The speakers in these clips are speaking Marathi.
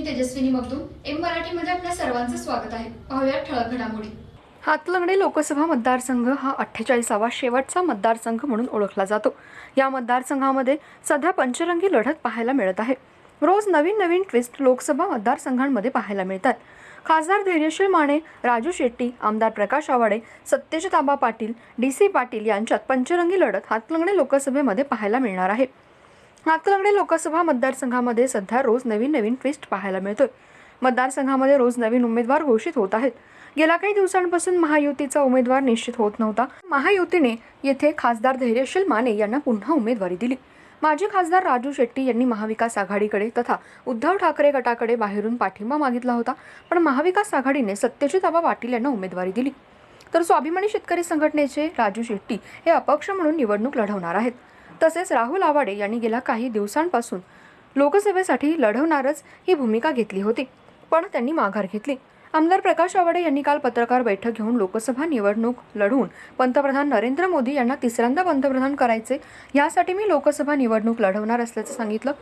मी तेजस्विनी मगदूम एम मराठीमध्ये आपल्या सर्वांचं स्वागत आहे. पाहूया ठळक घडामोडी. हातलंगडे लोकसभा मतदारसंघ हा अठ्ठेचाळीसावा शेवटचा मतदारसंघ म्हणून ओळखला जातो. या मतदारसंघामध्ये सध्या पंचरंगी लढत पाहायला मिळत आहे. रोज नवीन नवीन ट्विस्ट लोकसभा मतदारसंघांमध्ये पाहायला मिळतात. खासदार धैर्यशील माने राजू शेट्टी आमदार प्रकाश आवाडे सत्यजित आबा पाटील डी सी पाटील यांच्यात पंचरंगी लढत हातलंगडे लोकसभेमध्ये पाहायला मिळणार आहे. हातलंगडे लोकसभा मतदारसंघामध्ये सध्या रोज नवीन नवीन ट्विस्ट पाहायला मिळतोय. मतदारसंघामध्ये रोज नवीन उमेदवार घोषित होत आहेत. गेल्या काही दिवसांपासून महायुतीचा उमेदवार निश्चित होत नव्हता. महायुतीने येथे खासदार धैर्यशील माने यांना पुन्हा उमेदवारी दिली. माजी खासदार राजू शेट्टी यांनी महाविकास आघाडीकडे तथा उद्धव ठाकरे गटाकडे बाहेरून पाठिंबा मागितला होता पण महाविकास आघाडीने सत्यजित आबा पाटील यांना उमेदवारी दिली. तर स्वाभिमानी शेतकरी संघटनेचे राजू शेट्टी हे अपक्ष म्हणून निवडणूक लढवणार आहेत. तसेच राहुल आवाडे यांनी गेल्या काही दिवसांपासून लोकसभेसाठी लढवणारच ही भूमिका घेतली होती पण त्यांनी माघार घेतली. आमदार प्रकाश आवाडे यांनी काल पत्रकार बैठक घेऊन लोकसभा निवडणूक लढवून पंतप्रधान नरेंद्र मोदी यांना तिसऱ्यांदा पंतप्रधान करायचे यासाठी मी लोकसभा निवडणूक लढवणार असल्याचं सांगितलं.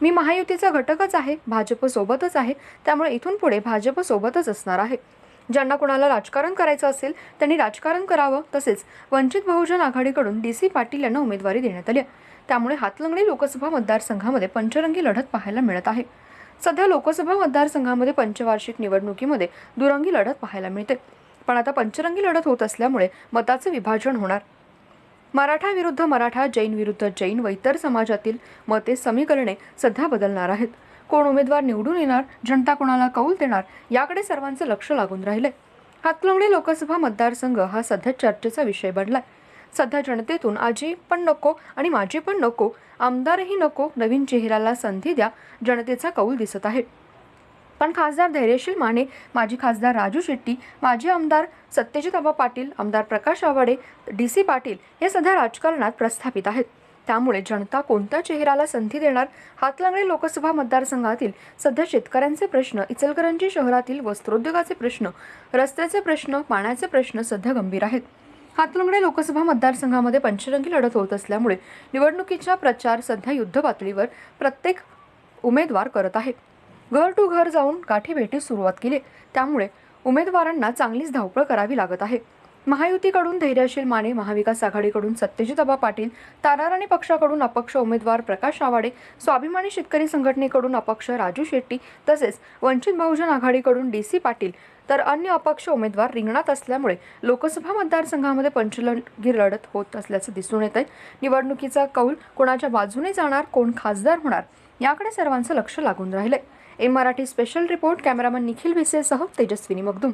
मी महायुतीचा घटकच आहे भाजपसोबतच आहे त्यामुळे इथून पुढे भाजपसोबतच असणार आहे. ज्यांना कोणाला राजकारण करायचं असेल त्यांनी राजकारण करावं. तसेच वंचित बहुजन आघाडीकडून डी सी पाटील यांना उमेदवारी देण्यात आली आहे. त्यामुळे हातलंगडी लोकसभा मतदारसंघामध्ये पंचरंगी लढत पाहायला मिळत आहे. सध्या लोकसभा मतदारसंघामध्ये पंचवार्षिक निवडणुकीमध्ये दुरंगी लढत पाहायला मिळते. पण आता पंचरंगी लढत होत असल्यामुळे मताचे विभाजन होणार. मराठा विरुद्ध मराठा जैन विरुद्ध जैन व इतर समाजातील मते समीकरणे सध्या बदलणार आहेत. कोण उमेदवार निवडून येणार जनता कोणाला कौल देणार याकडे सर्वांचं लक्ष लागून राहिले. हातलंगडी लोकसभा मतदारसंघ हा सध्या चर्चेचा विषय बनलाय. सध्या जनतेतून आजी पण नको आणि माझी पण नको आमदारही नको नवीन चेहऱ्याला संधी द्या जनतेचा कौल दिसत आहे. पण खासदार धैर्यशील माने माजी खासदार राजू शेट्टी माजी आमदार सत्यजित आबा पाटील आमदार प्रकाश आवाडे डी सी पाटील हे सध्या राजकारणात प्रस्थापित आहेत. त्यामुळे जनता कोणत्या चेहऱ्याला संधी देणार? हातलांगडे लोकसभा मतदारसंघातील सध्या शेतकऱ्यांचे प्रश्न इचलकरंजी शहरातील वस्त्रोद्योगाचे प्रश्न रस्त्याचे प्रश्न पाण्याचे प्रश्न सध्या गंभीर आहेत. हातलंगडे लोकसभा मतदारसंघामध्ये पंचरंगी लढत होत असल्यामुळे निवडणुकीचा प्रचार सध्या युद्ध पातळीवर प्रत्येक उमेदवार करत आहे. घर टू घर जाऊन गाठीभेटीस सुरुवात केली. त्यामुळे उमेदवारांना चांगलीच धावपळ करावी लागत आहे. महायुतीकडून धैर्यशील माने महाविकास आघाडीकडून सत्यजित आबा पाटील ताराराणी पक्षाकडून अपक्ष उमेदवार प्रकाश आवाडे स्वाभिमानी शेतकरी संघटनेकडून अपक्ष राजू शेट्टी तसेच वंचित बहुजन आघाडीकडून डी सी पाटील तर अन्य अपक्ष उमेदवार रिंगणात असल्यामुळे लोकसभा मतदारसंघामध्ये पंचलगी लढत होत असल्याचं दिसून येत आहे निवडणुकीचा कौल कोणाच्या बाजूने जाणार कोण खासदार होणार याकडे सर्वांचं लक्ष लागून राहिलंय. M Marathi special report cameraman Nikhil भिसेसह Tejaswini Magdum.